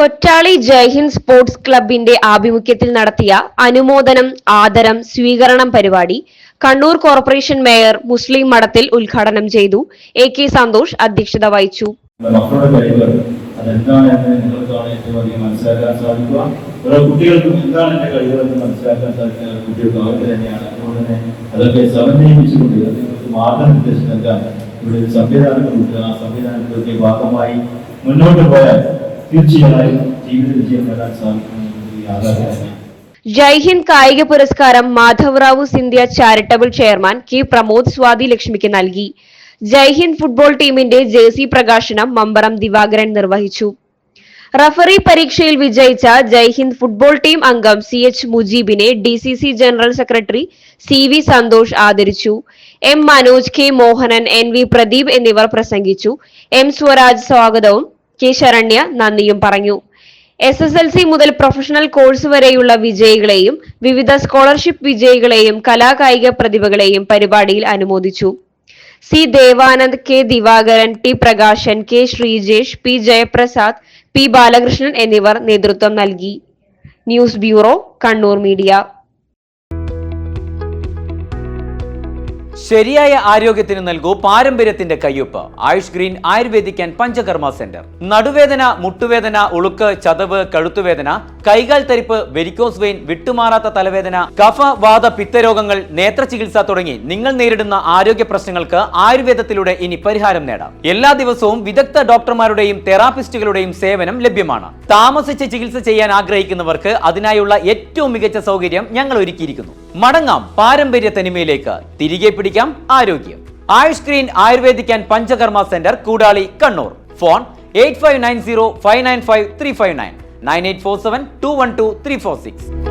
Kottali Jaihind sports ക്ലബിന്റെ ആഭിമുഖ്യത്തിൽ നടത്തിയ അനുമോദനം ആദരം സ്വീകരണം പരിപാടി കണ്ണൂർ കോർപ്പറേഷൻ മേയർ മുസ്ലിം മഠത്തിൽ ഉദ്ഘാടനം ചെയ്തു. എ കെ സന്തോഷ് അധ്യക്ഷത വഹിച്ചു. മാർഗനിർദ്ദേശം നൽകാൻ ഇവിടെ ഒരു സംവിധാനങ്ങളുണ്ട്. ആ സംവിധാനത്തിലൊക്കെ ഭാഗമായി മുന്നോട്ട് പോയാൽ തീർച്ചയായും ജീവിത വിജയം നേടാൻ സാധിക്കുമെന്നത് യാഥാർത്ഥ്യം തന്നെയാണ് ജയ്ഹിന്ദ് കായിക പുരസ്കാരം Madhavrao Scindia charitable chairman K Pramod Swathi ലക്ഷ്മിക്ക് നൽകി. ജയ്ഹിന്ദ് ഫുട്ബോൾ ടീമിന്റെ ജേഴ്സി പ്രകാശനം മമ്പറം ദിവാകരൻ നിർവഹിച്ചു. റഫറി പരീക്ഷയിൽ വിജയിച്ച ജയ്ഹിന്ദ് ഫുട്ബോൾ ടീം അംഗം C H മുജീബിനെ D C C general secretary C V Santhosh ആദരിച്ചു. M Manoj K Mohanan N V Pradeep എന്നിവർ പ്രസംഗിച്ചു. എം സ്വരാജ് സ്വാഗതവും കെ ശരണ്യ നന്ദിയും പറഞ്ഞു. എസ് എസ് എൽ സി മുതൽ പ്രൊഫഷണൽ കോഴ്സ് വരെയുള്ള വിജയികളെയും വിവിധ സ്കോളർഷിപ്പ് വിജയികളെയും കലാകായിക പ്രതിഭകളെയും പരിപാടിയിൽ അനുമോദിച്ചു. C Devanand K Divakaran T Prakashan K Sreejesh P Jayaprasad P Balakrishnan എന്നിവർ നേതൃത്വം നൽകി. News bureau Kannur media. ശരിയായ ആരോഗ്യത്തിന് നൽകൂ പാരമ്പര്യത്തിന്റെ കയ്യൊപ്പ്. Ayush green ayurvedic and panchakarma centre. നടുവേദന മുട്ടുവേദന ഉളുക്ക് ചതവ് കഴുത്തുവേദന കൈകാൽ തരിപ്പ് വെരിക്കോസ് വെയിൻ വിട്ടുമാറാത്ത തലവേദന കഫ വാത പിത്തരോഗങ്ങൾ നേത്ര ചികിത്സ തുടങ്ങി നിങ്ങൾ നേരിടുന്ന ആരോഗ്യ പ്രശ്നങ്ങൾക്ക് ആയുർവേദത്തിലൂടെ ഇനി പരിഹാരം നേടാം. എല്ലാ ദിവസവും വിദഗ്ധ ഡോക്ടർമാരുടെയും തെറാപ്പിസ്റ്റുകളുടെയും സേവനം ലഭ്യമാണ്. താമസിച്ച് ചികിത്സ ചെയ്യാൻ ആഗ്രഹിക്കുന്നവർക്ക് അതിനായുള്ള ഏറ്റവും മികച്ച സൗകര്യം ഞങ്ങൾ ഒരുക്കിയിരിക്കുന്നു. മടങ്ങാം പാരമ്പര്യ തനിമയിലേക്ക്. തിരികെ പിടിക്കാം ആരോഗ്യം. Ayush green ayurvedic and panchakarma centre Koodali Kannur. Phone eight five nine zero five nine five three five nine. Nine eight four seven two one two three four six.